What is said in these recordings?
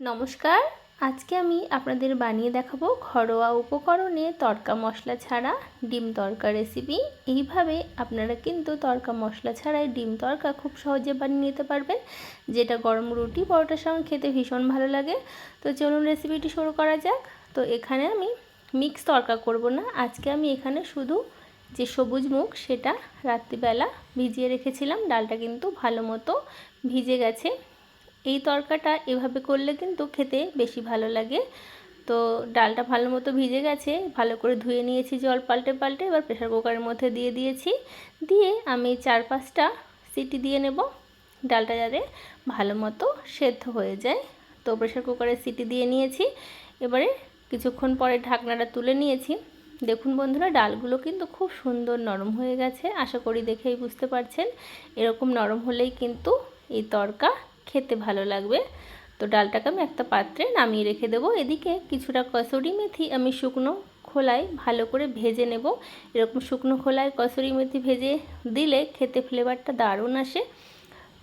নমস্কার। আজকে আমি আপনাদের বানিয়ে দেখাবো ঘরোয়া উপকরণে তড়কা মশলা ছাড়া ডিম তড়কা রেসিপি এইভাবে আপনারা কিন্তু তড়কা মশলা ছাড়াই ডিম তড়কা খুব সহজে বানিয়ে নিতে পারবেন। যেটা গরম রুটি, পরোটার সঙ্গে খেতে ভীষণ ভালো লাগে। তো চলুন রেসিপিটি শুরু করা যাক। তো এখানে আমি মিক্স তড়কা করব না। আজকে আমি এখানে শুধু যে সবুজ মুখ সেটা রাত্রিবেলা ভিজিয়ে রেখেছিলাম। ডালটা কিন্তু ভালো মতো ভিজে গেছে। এই তরকাটা এভাবে করলে কিন্তু খেতে বেশি ভালো লাগে। তো ডালটা ভালো মতো ভিজে গেছে, ভালো করে ধুয়ে নিয়েছি জল পাল্টে পাল্টে, এবার প্রেশার কুকারের মধ্যে দিয়ে দিয়েছি। দিয়ে আমি চার পাঁচটা সিটি দিয়ে নেব, ডালটা যাতে ভালো মতো সেদ্ধ হয়ে যায়। তো প্রেশার কুকারে সিটি দিয়ে নিয়েছি, এবারে কিছুক্ষণ পরে ঢাকনাটা তুলে নিয়েছি। দেখুন বন্ধুরা, ডালগুলো কিন্তু খুব সুন্দর নরম হয়ে গেছে, আশা করি দেখেই বুঝতে পারছেন। এরকম নরম হলেই কিন্তু এই তরকা খেতে ভালো লাগবে। তো ডালটাকে আমি একটা পাত্রে নামিয়ে রেখে দেবো। এদিকে কিছুটা কসুরি মেথি আমি শুকনো খোলায় ভালো করে ভেজে নেব। এরকম শুকনো খোলায় কসুরি মেথি ভেজে দিলে খেতে ফ্লেভারটা দারুণ আসে।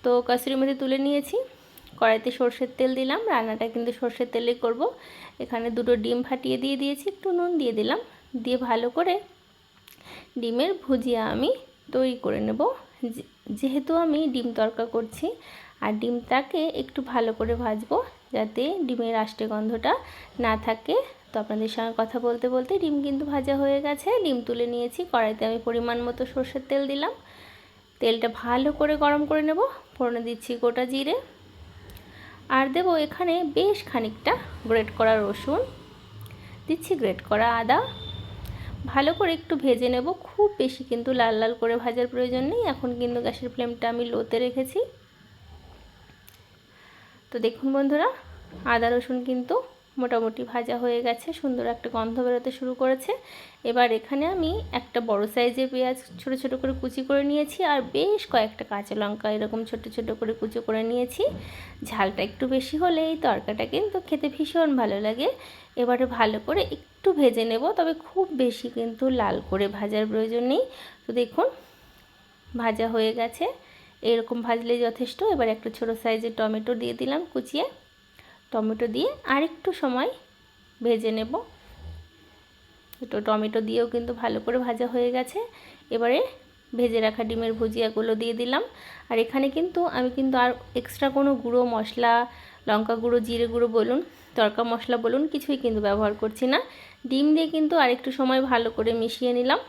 তো কসুরি মেথি তুলে নিয়েছি। কড়াইতে সর্ষের তেল দিলাম। রান্নাটা কিন্তু সর্ষের তেলে করব। এখানে দুটো ডিম ফাটিয়ে দিয়ে দিয়েছি। একটু নুন দিয়ে দিলাম। দিয়ে ভালো করে ডিমের ভুজিয়া আমি তৈরি করে নেব। যেহেতু আমি ডিম তরকা করছি আর ডিমটাকে একটু ভালো করে ভাজবো যাতে ডিমের আষ্টে গন্ধটা না থাকে। তো আপনাদের সঙ্গে কথা বলতে বলতে ডিম কিন্তু ভাজা হয়ে গেছে। ডিম তুলে নিয়েছি, কড়াইতে আমি পরিমাণ মতো সর্ষের তেল দিলাম। তেলটা ভালো করে গরম করে নেব, ফোড়নে দিচ্ছি গোটা জিরে। আর দেবো এখানে বেশ খানিকটা গ্রেট করা রসুন। দিচ্ছি গ্রেট করা আদা। ভালো করে একটু ভেজে নেব, খুব বেশি কিন্তু লাল লাল করে ভাজার প্রয়োজন নেই। এখন কিন্তু গ্যাসের ফ্লেমটা আমি লোতে রেখেছি। তো দেখুন বন্ধুরা, আদা রসুন কিন্তু মোটামুটি ভাজা হয়ে গেছে, সুন্দর একটা গন্ধ বেরোতে শুরু করেছে। এবার এখানে আমি একটা বড় সাইজের পেঁয়াজ ছোট ছোট করে কুচি করে নিয়েছি, আর বেশ কয়েকটা কাঁচা লঙ্কা এরকম ছোট ছোট করে কুচি করে নিয়েছি। ঝালটা একটু বেশি হলে এই তরকাটা কিন্তু খেতে ভীষণ ভালো লাগে। এবারে ভালো করে একটু ভেজে নেব, তবে খুব বেশি কিন্তু লাল করে ভাজার প্রয়োজন নেই। তো দেখুন, ভাজা হয়ে গেছে। এরকম ভাজলে যথেষ্ট। এবার একটা ছোটো সাইজের টমেটো দিয়ে দিলাম কুচিয়ে। টমেটো দিয়ে আরেকটু সময় ভেজে নেব। তো টমেটো দিয়েও কিন্তু ভালো করে ভাজা হয়ে গেছে। এবারে ভেজে রাখা ডিমের ভুজিয়াগুলো দিয়ে দিলাম। আর এখানে কিন্তু আমি কিন্তু আর এক্সট্রা কোনো গুঁড়ো, মশলা, লঙ্কা গুঁড়ো, জিরে গুঁড়ো বলুন, তরকা মশলা বলুন কিছুই কিন্তু ব্যবহার করছি না। ডিম দিয়ে কিন্তু আরেকটু সময় ভালো করে মিশিয়ে নিলাম।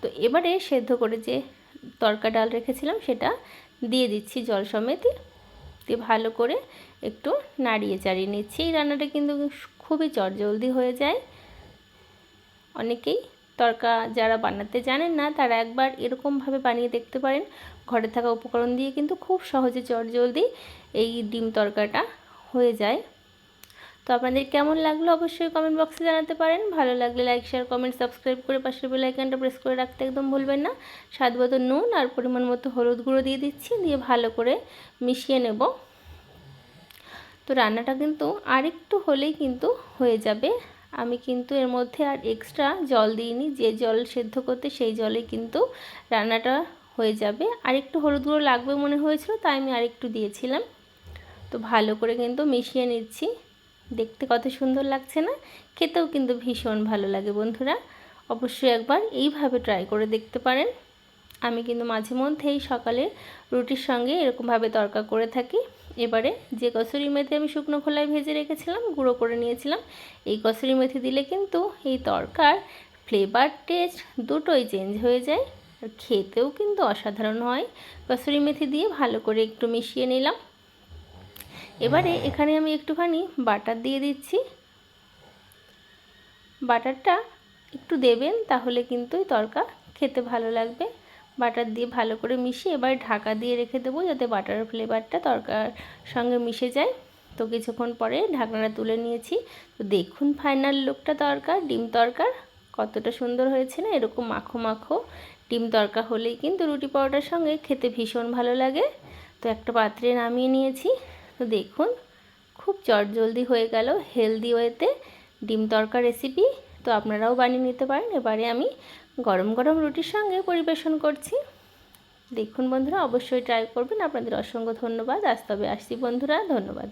তো এবারে সেদ্ধ করে যে তরকা ডাল রেখেছিলাম, সেটা দিয়ে দিচ্ছি জল সমেত। দিয়ে ভালো করে একটু নাড়িয়ে চাড়িয়ে নিচ্ছি। এই রান্নাটা কিন্তু খুবই চটজলদি হয়ে যায়। অনেকেই তরকা যারা বানাতে জানেন না, তারা একবার এরকমভাবে বানিয়ে দেখতে পারেন। ঘরে থাকা উপকরণ দিয়ে কিন্তু খুব সহজে চটজলদি এই ডিম তরকাটা হয়ে যায়। তো আপনাদের কেমন লাগল অবশ্যই কমেন্ট বক্সে জানাতে পারেন। ভালো লাগলে লাইক শেয়ার কমেন্ট সাবস্ক্রাইব করে পাশের বেল আইকনটা প্রেস করে রাখতে একদম ভুলবেন না। স্বাদ মতো নুন আর পরিমাণ মতো হলুদ গুঁড়ো দিয়ে দিচ্ছি, দিয়ে ভালো করে মিশিয়ে নেব। তো রান্নাটা কিন্তু আরেকটু হলেই কিন্তু হয়ে যাবে। আমি কিন্তু এর মধ্যে আর এক্সট্রা জল দিইনি, যে জল সেদ্ধ করতে সেই জলে কিন্তু রান্নাটা হয়ে যাবে। আর একটু হলুদ গুঁড়ো লাগবে মনে হয়েছিল, তাই আমি আরেকটু দিয়েছিলাম। তো ভালো করে কিন্তু মিশিয়ে নিচ্ছি। দেখতে কত সুন্দর লাগছে না? খেতেও কিন্তু ভীষণ ভালো লাগে বন্ধুরা। অবশ্যই একবার এইভাবে ট্রাই করে দেখতে পারেন। আমি কিন্তু মাঝে মধ্যেই সকালে রুটির সঙ্গে এরকমভাবে তরকা করে থাকি। এবারে যে কসুরি মেথি আমি শুকনো খোলায় ভেজে রেখেছিলাম, গুঁড়ো করে নিয়েছিলাম। এই কসুরি মেথি দিলে কিন্তু এই তরকার ফ্লেভার টেস্ট দুটোই চেঞ্জ হয়ে যায়। আর খেতেও কিন্তু অসাধারণ হয়। কসুরি মেথি দিয়ে ভালো করে একটু মিশিয়ে নিলাম। এবারে এখানে আমি একটুখানি বাটার দিয়ে দিচ্ছি। বাটারটা একটু দেবেন, তাহলে কিন্তু তরকা খেতে ভালো লাগবে। বাটার দিয়ে ভালো করে মিশিয়ে এবার ঢাকা দিয়ে রেখে দেবো, যাতে বাটার ফ্লেভারটা তরকার সঙ্গে মিশে যায়। তো কিছুক্ষণ পরে ঢাকনাটা তুলে নিয়েছি। তো দেখুন ফাইনাল লুকটা তরকার, ডিম তরকার, কতটা সুন্দর হয়েছে না? এরকম মাখো মাখো ডিম তরকা হলেই কিন্তু রুটি পরোটার সঙ্গে খেতে ভীষণ ভালো লাগে। তো একটা পাত্রে নামিয়ে নিয়েছি। তো দেখুন, খুব চটজলদি হয়ে গেল হেলদি ওয়েতে ডিম তরকা রেসিপি তো আপনারাও বানিয়ে নিতে পারেন। এবারে আমি গরম গরম রুটির সঙ্গে পরিবেশন করছি। দেখুন বন্ধুরা, অবশ্যই ট্রাই করবেন। আপনাদের অসংখ্য ধন্যবাদ। আজ তবে আসছি বন্ধুরা, ধন্যবাদ।